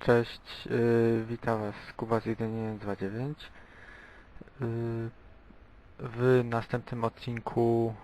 Cześć, yy, witam Was Kuba z 1129. Yy, w następnym odcinku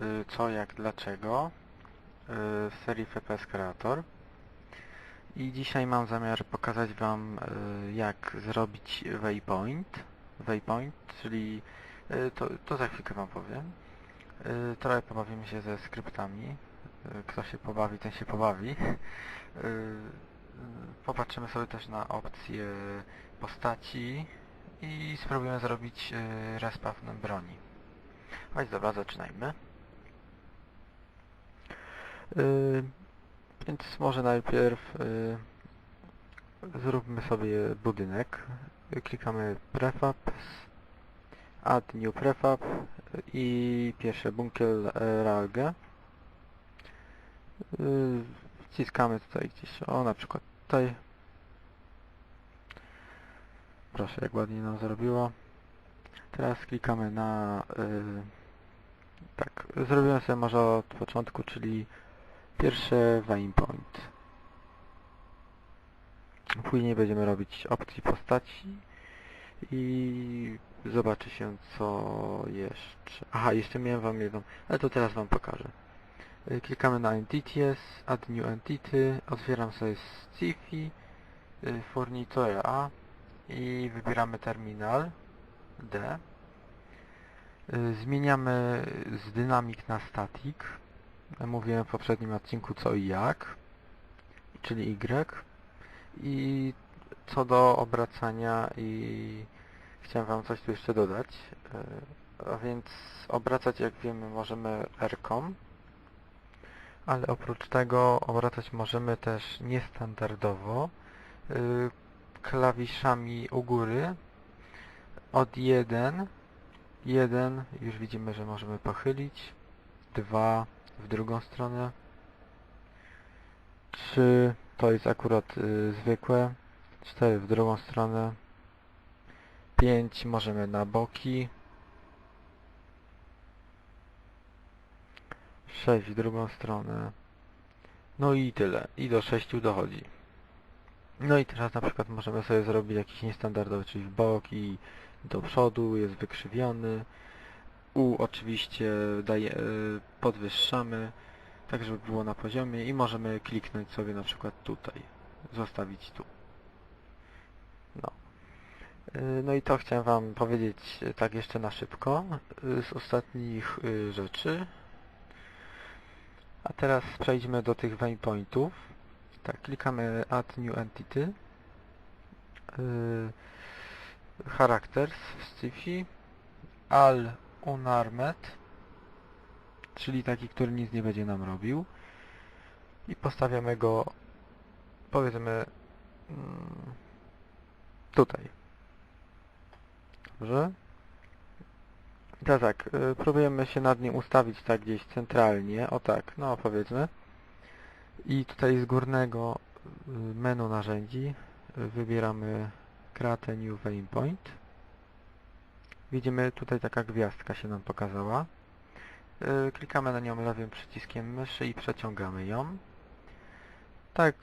yy, Co, jak, dlaczego yy, w serii FPS Creator. I dzisiaj mam zamiar pokazać Wam yy, jak zrobić waypoint. Waypoint, czyli yy, to, to za chwilkę Wam powiem. Yy, trochę pobawimy się ze skryptami. Yy, Kto się pobawi, ten się pobawi. Yy, Popatrzymy sobie też na opcje postaci i spróbujemy zrobić yy, respawn broni. Chodź, dobra, zaczynajmy. Yy, więc może najpierw yy, zróbmy sobie budynek. Klikamy prefabs, add new prefab i pierwsze bunkiel ralgę. Yy, wciskamy tutaj gdzieś, o na przykład tutaj. Proszę, jak ładnie nam zrobiło. Teraz klikamy na... Yy, tak, zrobiłem sobie może od początku, czyli pierwsze waypoint. Później będziemy robić opcji postaci i zobaczy się co jeszcze. Aha, jeszcze miałem wam jedną, ale to teraz wam pokażę. Y, Klikamy na Entities, Add New Entity, otwieram sobie Sci-Fi, y, Furniture A i wybieramy terminal D. Y, Zmieniamy z Dynamic na Static. Mówiłem w poprzednim odcinku co i jak, czyli Y. I co do obracania i chciałem Wam coś tu jeszcze dodać. A więc obracać jak wiemy możemy R-com ale oprócz tego obracać możemy też niestandardowo yy, klawiszami u góry. Od 1 1 już widzimy, że możemy pochylić. 2 w drugą stronę. 3 to jest akurat yy, zwykłe. 4 w drugą stronę. 5 możemy na boki 6 w drugą stronę. No i tyle. I do 6 dochodzi. No i teraz na przykład możemy sobie zrobić jakiś niestandardowy, czyli w bok i do przodu jest wykrzywiony. U oczywiście daje, y, podwyższamy, tak żeby było na poziomie i możemy kliknąć sobie na przykład tutaj. Zostawić tu. No. Y, No i to chciałem Wam powiedzieć y, tak jeszcze na szybko z ostatnich rzeczy. A teraz przejdźmy do tych waypointów. Tak, klikamy Add New Entity. Yy, characters w sci Al Unarmed, czyli taki, który nic nie będzie nam robił. I postawiamy go, powiedzmy, mm, tutaj. Dobrze? Teraz tak, y, próbujemy się nad nim ustawić tak gdzieś centralnie, o tak, no powiedzmy. I tutaj z górnego y, menu narzędzi y, wybieramy Create New Waypoint. Widzimy tutaj taka gwiazdka się nam pokazała. Klikamy na nią lewym przyciskiem myszy i przeciągamy ją. Tak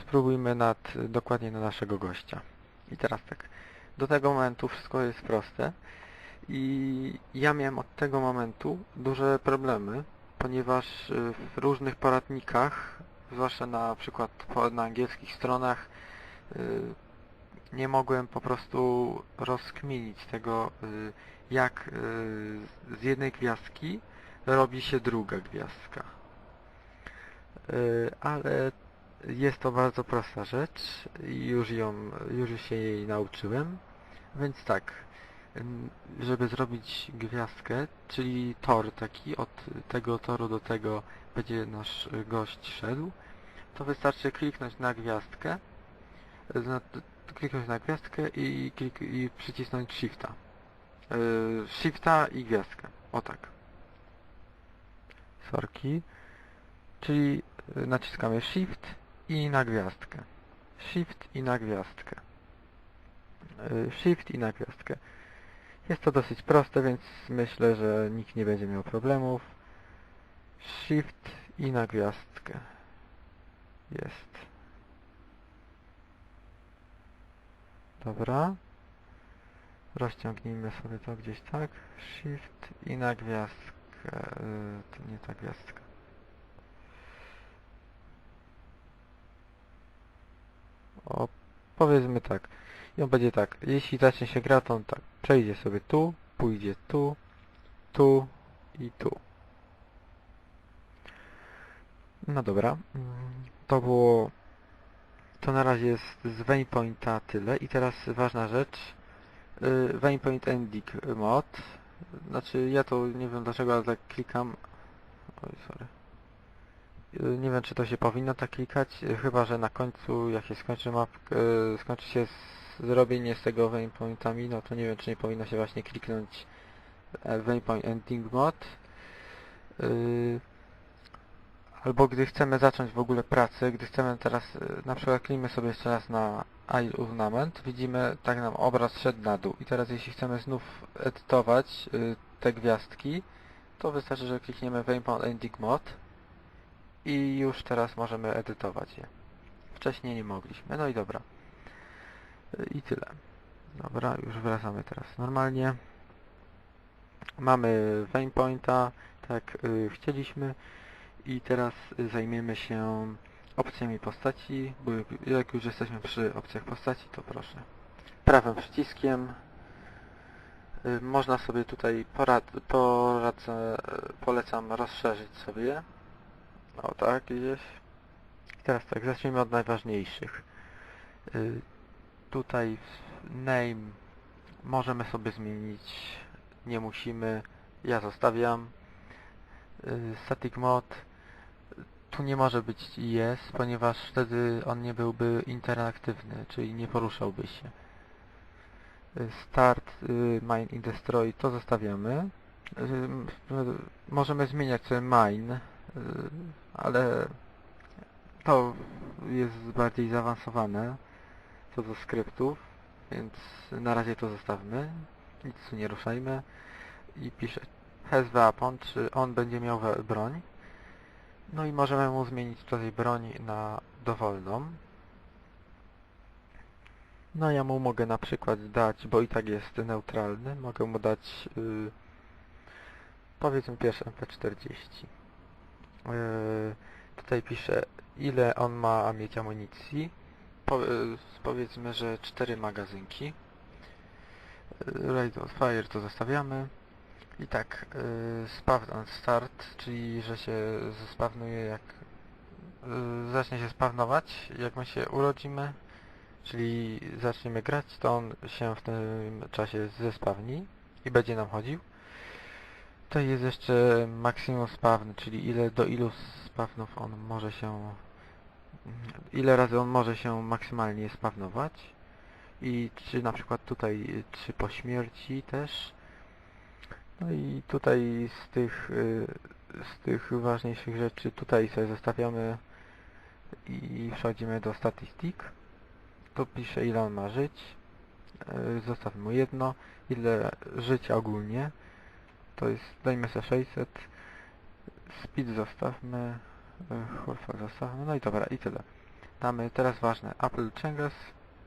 spróbujmy nad, dokładnie na naszego gościa. I teraz tak, do tego momentu wszystko jest proste. I ja miałem od tego momentu duże problemy, ponieważ y, w różnych poradnikach, zwłaszcza na przykład na angielskich stronach, y, nie mogłem po prostu rozkminić tego, y, jak z jednej gwiazdki robi się druga gwiazdka. Ale jest to bardzo prosta rzecz i już ją, już się jej nauczyłem. Więc tak, żeby zrobić gwiazdkę, czyli tor taki, od tego toru do tego będzie nasz gość szedł, to wystarczy kliknąć na gwiazdkę, kliknąć na gwiazdkę i, klik, i przycisnąć Shifta. Yy, shifta i gwiazdkę. O tak. Sorki. Czyli y, naciskamy Shift i na gwiazdkę. Shift i na gwiazdkę. Yy, Shift i na gwiazdkę. Jest to dosyć proste, więc myślę, że nikt nie będzie miał problemów. Shift i na gwiazdkę. Jest. Dobra. Rozciągnijmy sobie to gdzieś tak. Shift i na gwiazdkę. Yy, to nie ta gwiazdka. O, powiedzmy tak. I on będzie tak. Jeśli zacznie się gra, to on tak. Przejdzie sobie tu, pójdzie tu, tu i tu. No dobra. To było... To na razie jest z Waypointa tyle. I teraz ważna rzecz. Y, Waypoint Ending mod. Znaczy ja to nie wiem dlaczego, ale tak klikam. Oj, sorry. Y, Nie wiem czy to się powinno tak klikać, y, chyba że na końcu jak się skończy map, skończy się z- zrobienie z tego waypointami, no to nie wiem czy nie powinno się właśnie kliknąć e, waypoint ending mod. Y, Albo gdy chcemy zacząć w ogóle pracę, gdy chcemy teraz, y, na przykład kliknijmy sobie jeszcze raz na Isle Ornament, widzimy, tak nam obraz szedł na dół. I teraz jeśli chcemy znów edytować y, te gwiazdki, to wystarczy, że klikniemy Waypoint Ending Mod i już teraz możemy edytować je. Wcześniej nie mogliśmy. No i dobra. I tyle. Dobra, już wracamy teraz normalnie. Mamy Waypointa, tak y, chcieliśmy. I teraz zajmiemy się opcjami postaci, bo jak- już jesteśmy przy opcjach postaci, to proszę. Prawym przyciskiem y, można sobie tutaj porad, poradzę, polecam rozszerzyć sobie. O tak, gdzieś. Teraz tak, zacznijmy od najważniejszych. Y, Tutaj name możemy sobie zmienić, nie musimy, ja zostawiam. Y, Static mod tu nie może być yes, ponieważ wtedy on nie byłby interaktywny, czyli nie poruszałby się. Y, Start, y, mine i destroy to zostawiamy. Możemy zmieniać sobie mine, ale to jest bardziej zaawansowane co do skryptów, więc na razie to zostawmy. Nic tu nie ruszajmy. I pisze has weapon, czy on będzie miał broń. No i możemy mu zmienić tutaj broń na dowolną. No ja mu mogę na przykład dać, bo i tak jest neutralny, mogę mu dać yy, powiedzmy pierwsze MP40. Yy, tutaj pisze ile on ma mieć amunicji. Po, yy, powiedzmy, że 4 magazynki. Yy, Raid on Fire to zostawiamy. I tak, yy, spawn and start, czyli że się zespawnuje jak zacznie się spawnować, jak my się urodzimy, czyli zaczniemy grać, to on się w tym czasie zespawni i będzie nam chodził. To jest jeszcze maksimum spawn, czyli ile do ilu spawnów on może się ile razy on może się maksymalnie spawnować i czy na przykład tutaj czy po śmierci też no i tutaj z tych, y, z tych ważniejszych rzeczy tutaj sobie zostawiamy i przechodzimy do statystyk. Tu pisze ile on ma żyć. Y, Zostawmy mu jedno. Ile życia ogólnie. To jest, dajmy sobie 600. Speed zostawmy. Y, Hurfa zostawmy. No i dobra, i tyle. Damy teraz ważne Apple Changes,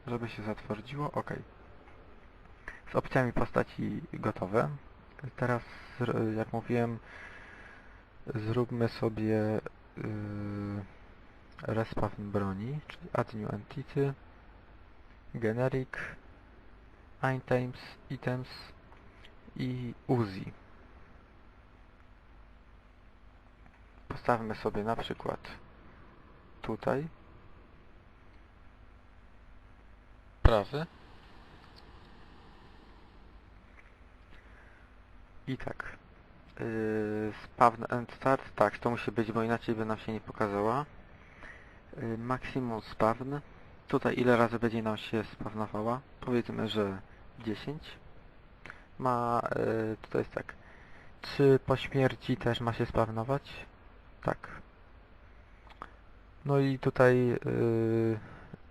żeby się zatwierdziło. OK. Z opcjami postaci gotowe. Teraz, zr- jak mówiłem, zróbmy sobie yy, respawn broni, czyli add new entity, generic, items, items i Uzi. Postawmy sobie na przykład tutaj prawy I tak. Yy, spawn and start, tak, to musi być, bo inaczej by nam się nie pokazała. Yy, maximum spawn. Tutaj ile razy będzie nam się spawnowała? Powiedzmy, że 10. Ma, yy, tutaj jest tak. Czy po śmierci też ma się spawnować? Tak. No i tutaj yy,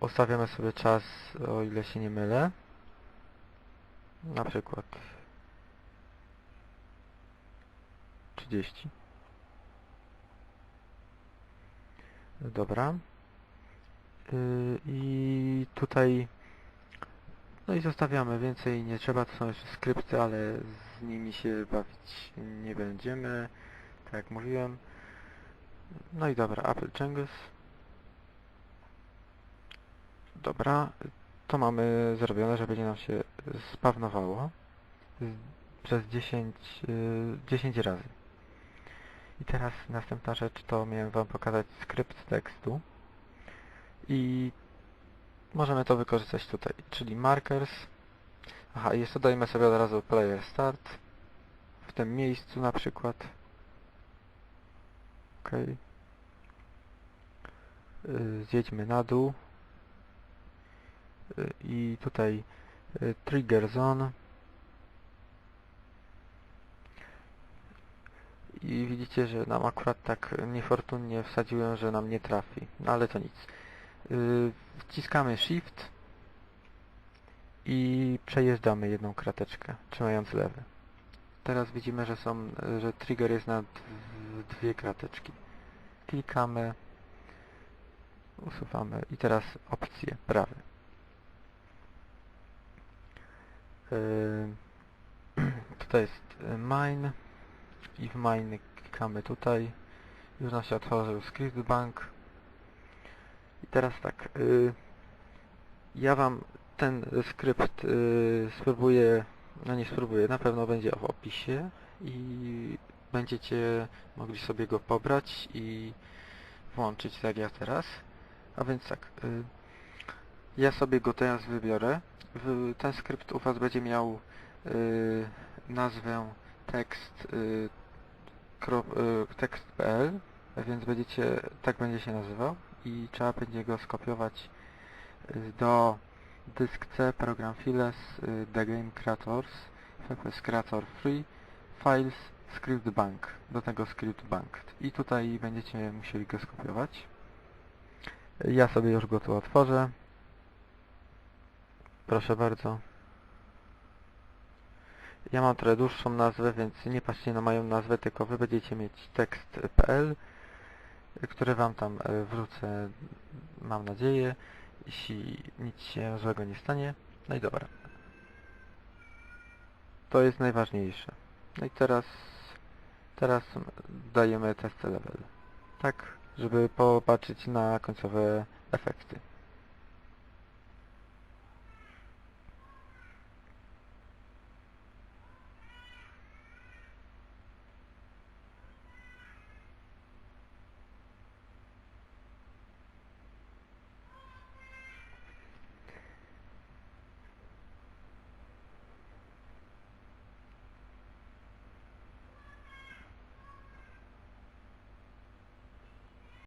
ustawiamy sobie czas, o ile się nie mylę. Na przykład 30. Dobra. Yy, I tutaj No i zostawiamy, więcej nie trzeba, to są jeszcze skrypty, ale z nimi się bawić nie będziemy, tak jak mówiłem. No i dobra, Apple Jungles. Dobra, to mamy zrobione, że będzie nam się spawnowało przez 10, y, 10 razy. I teraz następna rzecz to miałem Wam pokazać skrypt tekstu i możemy to wykorzystać tutaj, czyli markers. Aha, jeszcze dajmy sobie od razu player start w tym miejscu na przykład. Ok. Zjedźmy na dół. Y, I tutaj y, trigger zone. I widzicie, że nam akurat tak niefortunnie wsadziłem, że nam nie trafi. No ale to nic. Yy, Wciskamy Shift i przejeżdżamy jedną krateczkę, trzymając lewy. Teraz widzimy, że są, że trigger jest na dwie krateczki. Klikamy, usuwamy i teraz opcje prawy. Yy, Tutaj jest y, mine i w mine klikamy tutaj. Już nam się otworzył script bank. I teraz tak, y, ja wam ten skrypt y, spróbuję, no nie spróbuję, na pewno będzie w opisie i będziecie mogli sobie go pobrać i włączyć tak jak teraz. A więc tak, y, ja sobie go teraz wybiorę. Ten skrypt u was będzie miał y, nazwę tekst y, tekst.pl, więc będziecie, tak będzie się nazywał i trzeba będzie go skopiować do dysk C, program files, the game creators, fps creator free, files, script bank, do tego script bank i tutaj będziecie musieli go skopiować. Ja sobie już go tu otworzę. Proszę bardzo. Ja mam trochę dłuższą nazwę, więc nie patrzcie na moją nazwę, tylko wy będziecie mieć tekst.pl, który wam tam e, wrzucę, mam nadzieję, jeśli nic się złego nie stanie. No i dobra. To jest najważniejsze. No i teraz, teraz dajemy test level. Tak, żeby popatrzeć na końcowe efekty.